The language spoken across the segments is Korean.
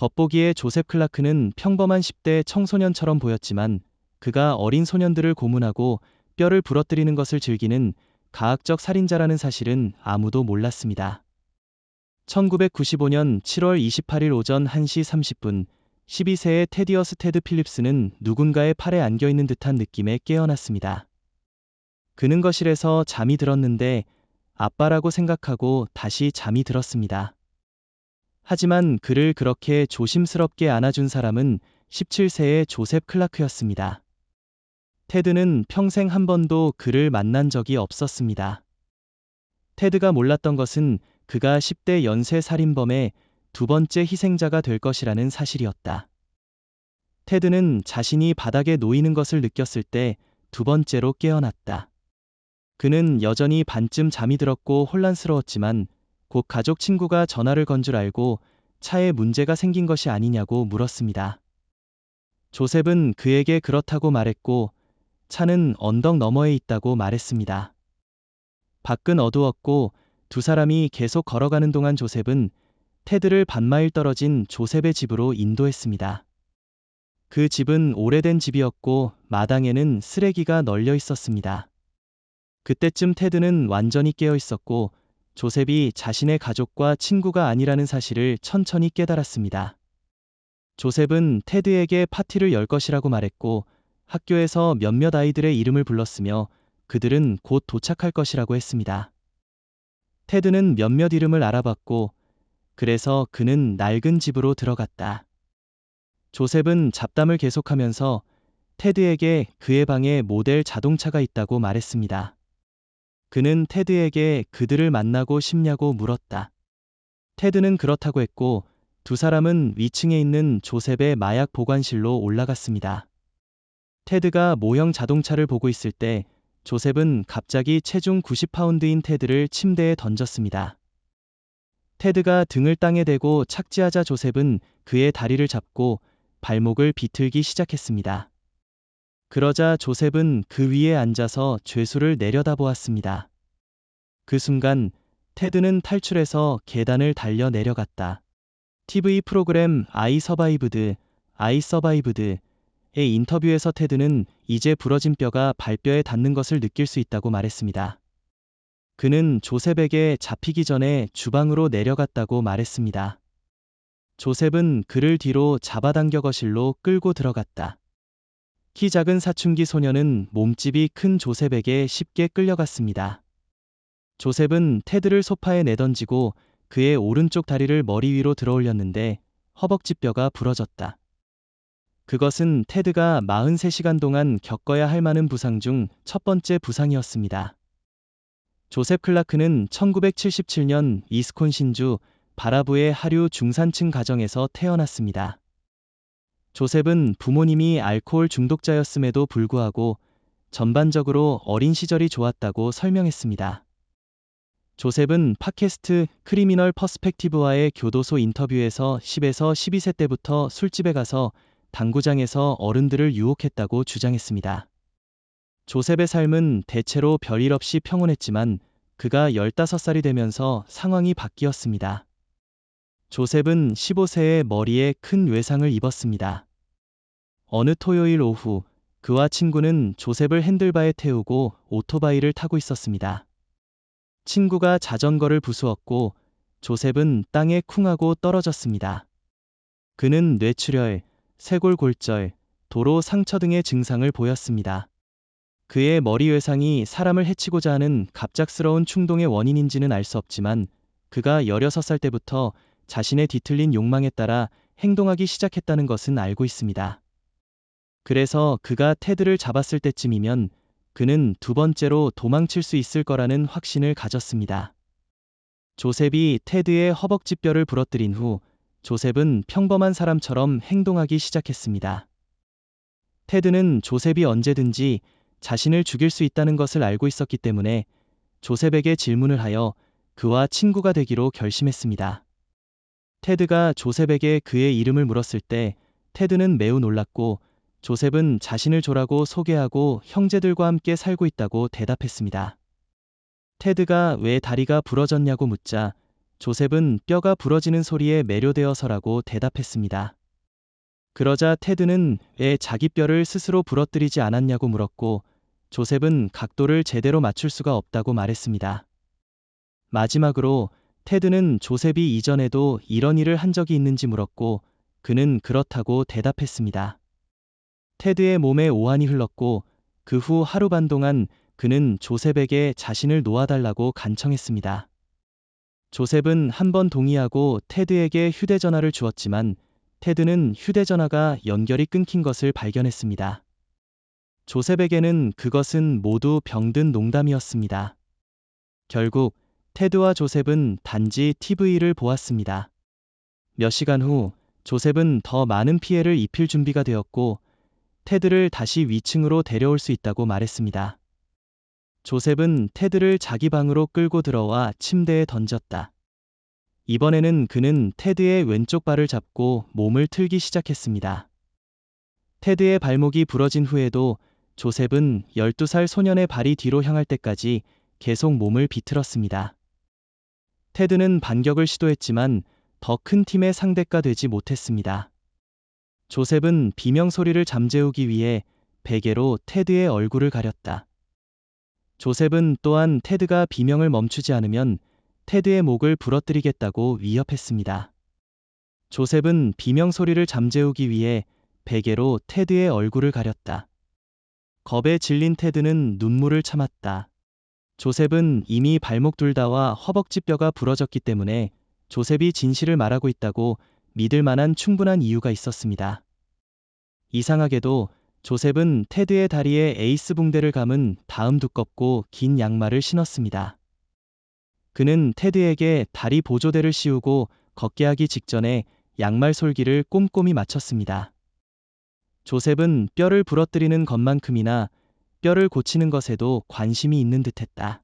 겉보기에 조셉 클라크는 평범한 10대 청소년처럼 보였지만 그가 어린 소년들을 고문하고 뼈를 부러뜨리는 것을 즐기는 가학적 살인자라는 사실은 아무도 몰랐습니다. 1995년 7월 28일 오전 1시 30분 12세의 테디어스 테드 필립스는 누군가의 팔에 안겨 있는 듯한 느낌에 깨어났습니다. 그는 거실에서 잠이 들었는데 아빠라고 생각하고 다시 잠이 들었습니다. 하지만 그를 그렇게 조심스럽게 안아준 사람은 17세의 조셉 클라크였습니다. 테드는 평생 한 번도 그를 만난 적이 없었습니다. 테드가 몰랐던 것은 그가 10대 연쇄 살인범의 두 번째 희생자가 될 것이라는 사실이었다. 테드는 자신이 바닥에 놓이는 것을 느꼈을 때 두 번째로 깨어났다. 그는 여전히 반쯤 잠이 들었고 혼란스러웠지만 곧 가족 친구가 전화를 건 줄 알고 차에 문제가 생긴 것이 아니냐고 물었습니다. 조셉은 그에게 그렇다고 말했고 차는 언덕 너머에 있다고 말했습니다. 밖은 어두웠고 두 사람이 계속 걸어가는 동안 조셉은 테드를 반마일 떨어진 조셉의 집으로 인도했습니다. 그 집은 오래된 집이었고 마당에는 쓰레기가 널려 있었습니다. 그때쯤 테드는 완전히 깨어 있었고 조셉이 자신의 가족과 친구가 아니라는 사실을 천천히 깨달았습니다. 조셉은 테드에게 파티를 열 것이라고 말했고 학교에서 몇몇 아이들의 이름을 불렀으며 그들은 곧 도착할 것이라고 했습니다. 테드는 몇몇 이름을 알아봤고 그래서 그는 낡은 집으로 들어갔다. 조셉은 잡담을 계속하면서 테드에게 그의 방에 모델 자동차가 있다고 말했습니다. 그는 테드에게 그들을 만나고 싶냐고 물었다. 테드는 그렇다고 했고 두 사람은 위층에 있는 조셉의 마약 보관실로 올라갔습니다. 테드가 모형 자동차를 보고 있을 때 조셉은 갑자기 체중 90파운드인 테드를 침대에 던졌습니다. 테드가 등을 땅에 대고 착지하자 조셉은 그의 다리를 잡고 발목을 비틀기 시작했습니다. 그러자 조셉은 그 위에 앉아서 죄수를 내려다보았습니다. 그 순간 테드는 탈출해서 계단을 달려 내려갔다. TV 프로그램 아이 서바이브드, 아이 서바이브드의 인터뷰에서 테드는 이제 부러진 뼈가 발뼈에 닿는 것을 느낄 수 있다고 말했습니다. 그는 조셉에게 잡히기 전에 주방으로 내려갔다고 말했습니다. 조셉은 그를 뒤로 잡아당겨 거실로 끌고 들어갔다. 키 작은 사춘기 소녀는 몸집이 큰 조셉에게 쉽게 끌려갔습니다. 조셉은 테드를 소파에 내던지고 그의 오른쪽 다리를 머리 위로 들어 올렸는데 허벅지 뼈가 부러졌다. 그것은 테드가 43시간 동안 겪어야 할 많은 부상 중 첫 번째 부상이었습니다. 조셉 클라크는 1977년 이스콘신주 바라부의 하류 중산층 가정에서 태어났습니다. 조셉은 부모님이 알코올 중독자였음에도 불구하고 전반적으로 어린 시절이 좋았다고 설명했습니다. 조셉은 팟캐스트 크리미널 퍼스펙티브와의 교도소 인터뷰에서 10에서 12세 때부터 술집에 가서 당구장에서 어른들을 유혹했다고 주장했습니다. 조셉의 삶은 대체로 별일 없이 평온했지만 그가 15살이 되면서 상황이 바뀌었습니다. 조셉은 15세에 머리에 큰 외상을 입었습니다. 어느 토요일 오후 그와 친구는 조셉을 핸들바에 태우고 오토바이를 타고 있었습니다. 친구가 자전거를 부수었고 조셉은 땅에 쿵하고 떨어졌습니다. 그는 뇌출혈, 쇄골골절, 도로 상처 등의 증상을 보였습니다. 그의 머리 외상이 사람을 해치고자 하는 갑작스러운 충동의 원인인지는 알 수 없지만 그가 16살 때부터 자신의 뒤틀린 욕망에 따라 행동하기 시작했다는 것은 알고 있습니다. 그래서 그가 테드를 잡았을 때쯤이면 그는 두 번째로 도망칠 수 있을 거라는 확신을 가졌습니다. 조셉이 테드의 허벅지뼈를 부러뜨린 후 조셉은 평범한 사람처럼 행동하기 시작했습니다. 테드는 조셉이 언제든지 자신을 죽일 수 있다는 것을 알고 있었기 때문에 조셉에게 질문을 하여 그와 친구가 되기로 결심했습니다. 테드가 조셉에게 그의 이름을 물었을 때 테드는 매우 놀랐고 조셉은 자신을 조라고 소개하고 형제들과 함께 살고 있다고 대답했습니다. 테드가 왜 다리가 부러졌냐고 묻자 조셉은 뼈가 부러지는 소리에 매료되어서라고 대답했습니다. 그러자 테드는 왜 자기 뼈를 스스로 부러뜨리지 않았냐고 물었고 조셉은 각도를 제대로 맞출 수가 없다고 말했습니다. 마지막으로 테드는 조셉이 이전에도 이런 일을 한 적이 있는지 물었고 그는 그렇다고 대답했습니다. 테드의 몸에 오한이 흘렀고 그 후 하루 반 동안 그는 조셉에게 자신을 놓아달라고 간청했습니다. 조셉은 한 번 동의하고 테드에게 휴대전화를 주었지만 테드는 휴대전화가 연결이 끊긴 것을 발견했습니다. 조셉에게는 그것은 모두 병든 농담이었습니다. 결국 테드와 조셉은 단지 TV를 보았습니다. 몇 시간 후 조셉은 더 많은 피해를 입힐 준비가 되었고 테드를 다시 위층으로 데려올 수 있다고 말했습니다. 조셉은 테드를 자기 방으로 끌고 들어와 침대에 던졌다. 이번에는 그는 테드의 왼쪽 발을 잡고 몸을 틀기 시작했습니다. 테드의 발목이 부러진 후에도 조셉은 12살 소년의 발이 뒤로 향할 때까지 계속 몸을 비틀었습니다. 테드는 반격을 시도했지만 더 큰 팀의 상대가 되지 못했습니다. 조셉은 비명 소리를 잠재우기 위해 베개로 테드의 얼굴을 가렸다. 조셉은 또한 테드가 비명을 멈추지 않으면 테드의 목을 부러뜨리겠다고 위협했습니다. 조셉은 비명 소리를 잠재우기 위해 베개로 테드의 얼굴을 가렸다. 겁에 질린 테드는 눈물을 참았다. 조셉은 이미 발목 둘 다와 허벅지 뼈가 부러졌기 때문에 조셉이 진실을 말하고 있다고 믿을 만한 충분한 이유가 있었습니다. 이상하게도 조셉은 테드의 다리에 에이스 붕대를 감은 다음 두껍고 긴 양말을 신었습니다. 그는 테드에게 다리 보조대를 씌우고 걷게 하기 직전에 양말 솔기를 꼼꼼히 맞췄습니다. 조셉은 뼈를 부러뜨리는 것만큼이나 뼈를 고치는 것에도 관심이 있는 듯했다.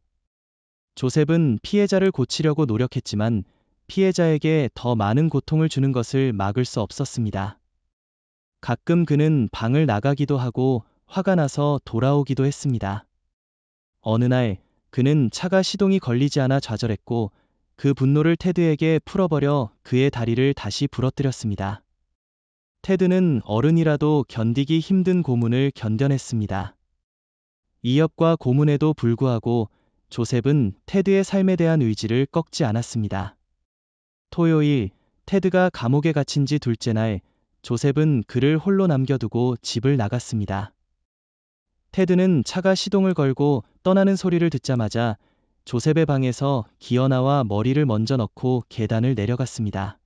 조셉은 피해자를 고치려고 노력했지만 피해자에게 더 많은 고통을 주는 것을 막을 수 없었습니다. 가끔 그는 방을 나가기도 하고 화가 나서 돌아오기도 했습니다. 어느 날 그는 차가 시동이 걸리지 않아 좌절했고 그 분노를 테드에게 풀어버려 그의 다리를 다시 부러뜨렸습니다. 테드는 어른이라도 견디기 힘든 고문을 견뎌냈습니다. 이협과 고문에도 불구하고 조셉은 테드의 삶에 대한 의지를 꺾지 않았습니다. 토요일, 테드가 감옥에 갇힌 지 둘째 날, 조셉은 그를 홀로 남겨두고 집을 나갔습니다. 테드는 차가 시동을 걸고 떠나는 소리를 듣자마자 조셉의 방에서 기어나와 머리를 먼저 넣고 계단을 내려갔습니다.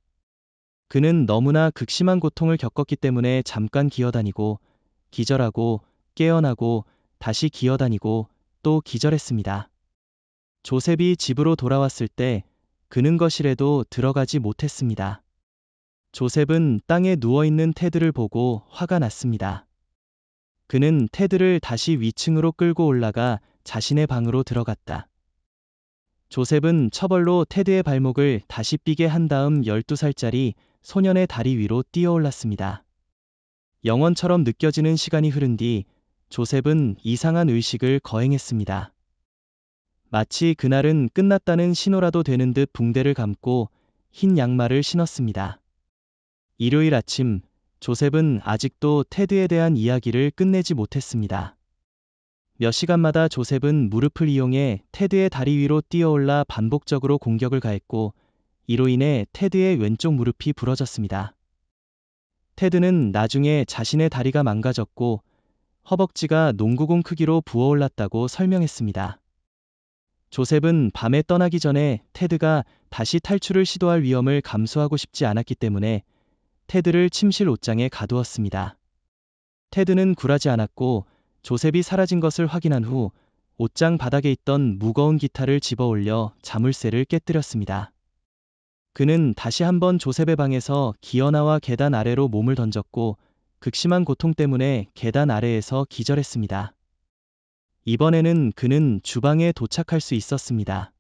그는 너무나 극심한 고통을 겪었기 때문에 잠깐 기어다니고 기절하고 깨어나고 다시 기어다니고 또 기절했습니다. 조셉이 집으로 돌아왔을 때 그는 거실에도 들어가지 못했습니다. 조셉은 땅에 누워있는 테드를 보고 화가 났습니다. 그는 테드를 다시 위층으로 끌고 올라가 자신의 방으로 들어갔다. 조셉은 처벌로 테드의 발목을 다시 삐게 한 다음 12살짜리 소년의 다리 위로 뛰어올랐습니다. 영원처럼 느껴지는 시간이 흐른 뒤 조셉은 이상한 의식을 거행했습니다. 마치 그날은 끝났다는 신호라도 되는 듯 붕대를 감고 흰 양말을 신었습니다. 일요일 아침, 조셉은 아직도 테드에 대한 이야기를 끝내지 못했습니다. 몇 시간마다 조셉은 무릎을 이용해 테드의 다리 위로 뛰어올라 반복적으로 공격을 가했고, 이로 인해 테드의 왼쪽 무릎이 부러졌습니다. 테드는 나중에 자신의 다리가 망가졌고 허벅지가 농구공 크기로 부어올랐다고 설명했습니다. 조셉은 밤에 떠나기 전에 테드가 다시 탈출을 시도할 위험을 감수하고 싶지 않았기 때문에 테드를 침실 옷장에 가두었습니다. 테드는 굴하지 않았고 조셉이 사라진 것을 확인한 후 옷장 바닥에 있던 무거운 기타를 집어 올려 자물쇠를 깨뜨렸습니다. 그는 다시 한번 조셉의 방에서 기어나와 계단 아래로 몸을 던졌고 극심한 고통 때문에 계단 아래에서 기절했습니다. 이번에는 그는 주방에 도착할 수 있었습니다.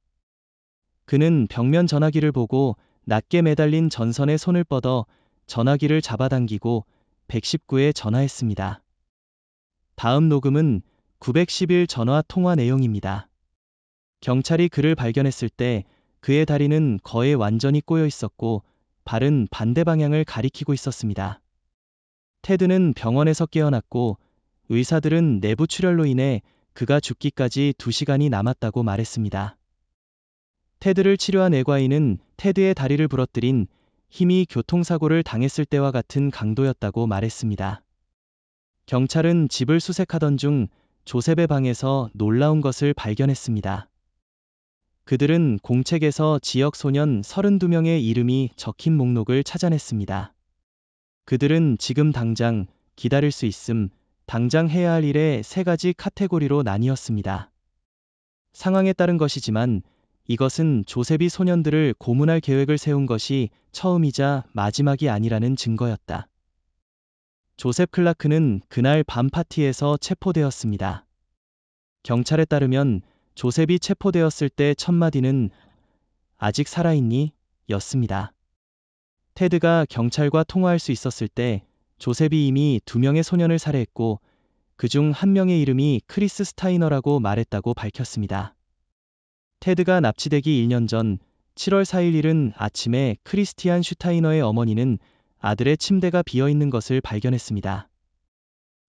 그는 벽면 전화기를 보고 낮게 매달린 전선에 손을 뻗어 전화기를 잡아당기고 119에 전화했습니다. 다음 녹음은 911 전화 통화 내용입니다. 경찰이 그를 발견했을 때 그의 다리는 거의 완전히 꼬여 있었고 발은 반대 방향을 가리키고 있었습니다. 테드는 병원에서 깨어났고 의사들은 내부 출혈로 인해 그가 죽기까지 2시간이 남았다고 말했습니다. 테드를 치료한 의과인은 테드의 다리를 부러뜨린 힘이 교통사고를 당했을 때와 같은 강도였다고 말했습니다. 경찰은 집을 수색하던 중 조셉의 방에서 놀라운 것을 발견했습니다. 그들은 공책에서 지역 소년 32명의 이름이 적힌 목록을 찾아냈습니다. 그들은 지금 당장 기다릴 수 있음, 당장 해야 할 일의 세 가지 카테고리로 나뉘었습니다. 상황에 따른 것이지만 이것은 조셉이 소년들을 고문할 계획을 세운 것이 처음이자 마지막이 아니라는 증거였다. 조셉 클라크는 그날 밤 파티에서 체포되었습니다. 경찰에 따르면 조셉이 체포되었을 때 첫 마디는 아직 살아있니? 였습니다. 테드가 경찰과 통화할 수 있었을 때 조셉이 이미 두 명의 소년을 살해했고 그 중 한 명의 이름이 크리스 스타이너라고 말했다고 밝혔습니다. 테드가 납치되기 1년 전 7월 4일 이른 아침에 크리스티안 슈타이너의 어머니는 아들의 침대가 비어 있는 것을 발견했습니다.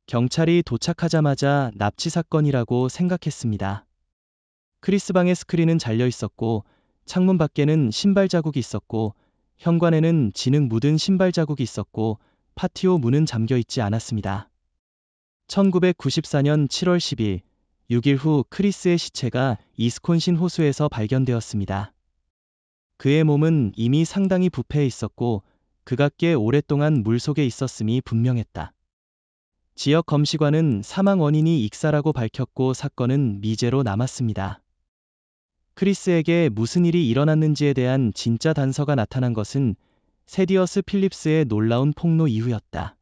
경찰이 도착하자마자 납치 사건이라고 생각했습니다. 크리스 방의 스크린은 잘려 있었고 창문 밖에는 신발 자국이 있었고 현관에는 진흙 묻은 신발 자국이 있었고 파티오 문은 잠겨 있지 않았습니다. 1994년 7월 10일 6일 후 크리스의 시체가 이스콘신 호수에서 발견되었습니다. 그의 몸은 이미 상당히 부패해 있었고 그가 꽤 오랫동안 물속에 있었음이 분명했다. 지역 검시관은 사망 원인이 익사라고 밝혔고 사건은 미제로 남았습니다. 크리스에게 무슨 일이 일어났는지에 대한 진짜 단서가 나타난 것은 세디어스 필립스의 놀라운 폭로 이후였다.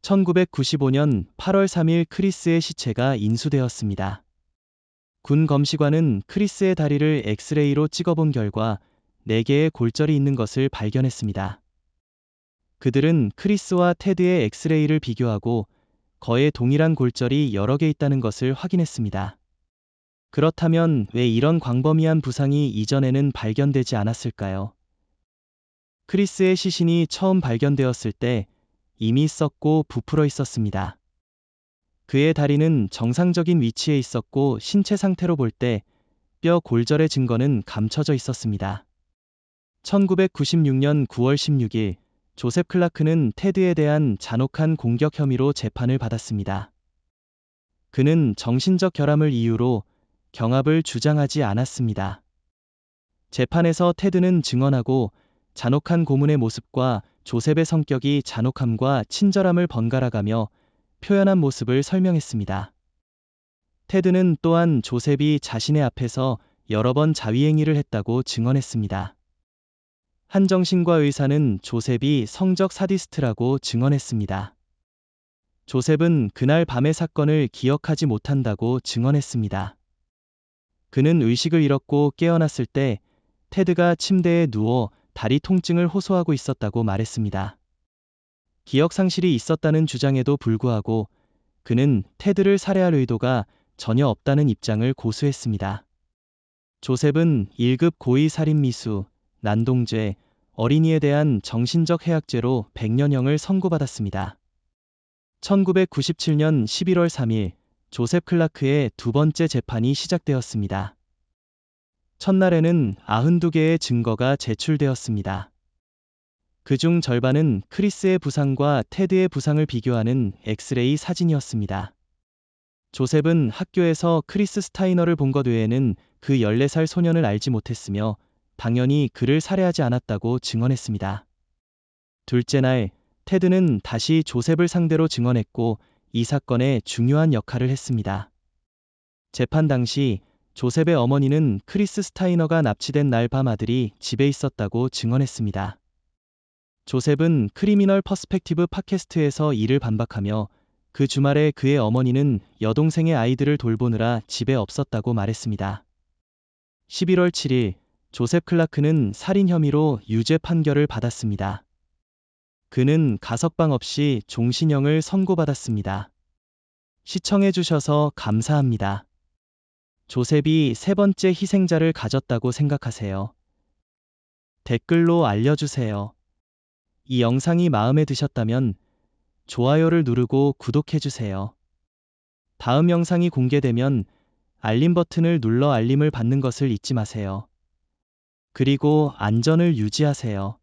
1995년 8월 3일 크리스의 시체가 인수되었습니다. 군 검시관은 크리스의 다리를 엑스레이로 찍어본 결과 4개의 골절이 있는 것을 발견했습니다. 그들은 크리스와 테드의 엑스레이를 비교하고 거의 동일한 골절이 여러 개 있다는 것을 확인했습니다. 그렇다면 왜 이런 광범위한 부상이 이전에는 발견되지 않았을까요? 크리스의 시신이 처음 발견되었을 때 이미 썩고 부풀어 있었습니다. 그의 다리는 정상적인 위치에 있었고 신체 상태로 볼 때 뼈 골절의 증거는 감춰져 있었습니다. 1996년 9월 16일 조셉 클라크는 테드에 대한 잔혹한 공격 혐의로 재판을 받았습니다. 그는 정신적 결함을 이유로 경합을 주장하지 않았습니다. 재판에서 테드는 증언하고 잔혹한 고문의 모습과 조셉의 성격이 잔혹함과 친절함을 번갈아가며 표현한 모습을 설명했습니다. 테드는 또한 조셉이 자신의 앞에서 여러 번 자위행위를 했다고 증언했습니다. 한정신과 의사는 조셉이 성적 사디스트라고 증언했습니다. 조셉은 그날 밤의 사건을 기억하지 못한다고 증언했습니다. 그는 의식을 잃었고 깨어났을 때 테드가 침대에 누워 다리 통증을 호소하고 있었다고 말했습니다. 기억 상실이 있었다는 주장에도 불구하고 그는 테드를 살해할 의도가 전혀 없다는 입장을 고수했습니다. 조셉은 1급 고의 살인 미수, 난동죄, 어린이에 대한 정신적 해악죄로 100년형을 선고받았습니다. 1997년 11월 3일 조셉 클라크의 두 번째 재판이 시작되었습니다. 첫날에는 92개의 증거가 제출되었습니다. 그중 절반은 크리스의 부상과 테드의 부상을 비교하는 엑스레이 사진이었습니다. 조셉은 학교에서 크리스 스타이너를 본 것 외에는 그 14살 소년을 알지 못했으며 당연히 그를 살해하지 않았다고 증언했습니다. 둘째 날, 테드는 다시 조셉을 상대로 증언했고 이 사건에 중요한 역할을 했습니다. 재판 당시 조셉의 어머니는 크리스 스타이너가 납치된 날 밤 아들이 집에 있었다고 증언했습니다. 조셉은 크리미널 퍼스펙티브 팟캐스트에서 이를 반박하며 그 주말에 그의 어머니는 여동생의 아이들을 돌보느라 집에 없었다고 말했습니다. 11월 7일 조셉 클라크는 살인 혐의로 유죄 판결을 받았습니다. 그는 가석방 없이 종신형을 선고받았습니다. 시청해주셔서 감사합니다. 조셉이 세 번째 희생자를 가졌다고 생각하세요? 댓글로 알려주세요. 이 영상이 마음에 드셨다면 좋아요를 누르고 구독해주세요. 다음 영상이 공개되면 알림 버튼을 눌러 알림을 받는 것을 잊지 마세요. 그리고 안전을 유지하세요.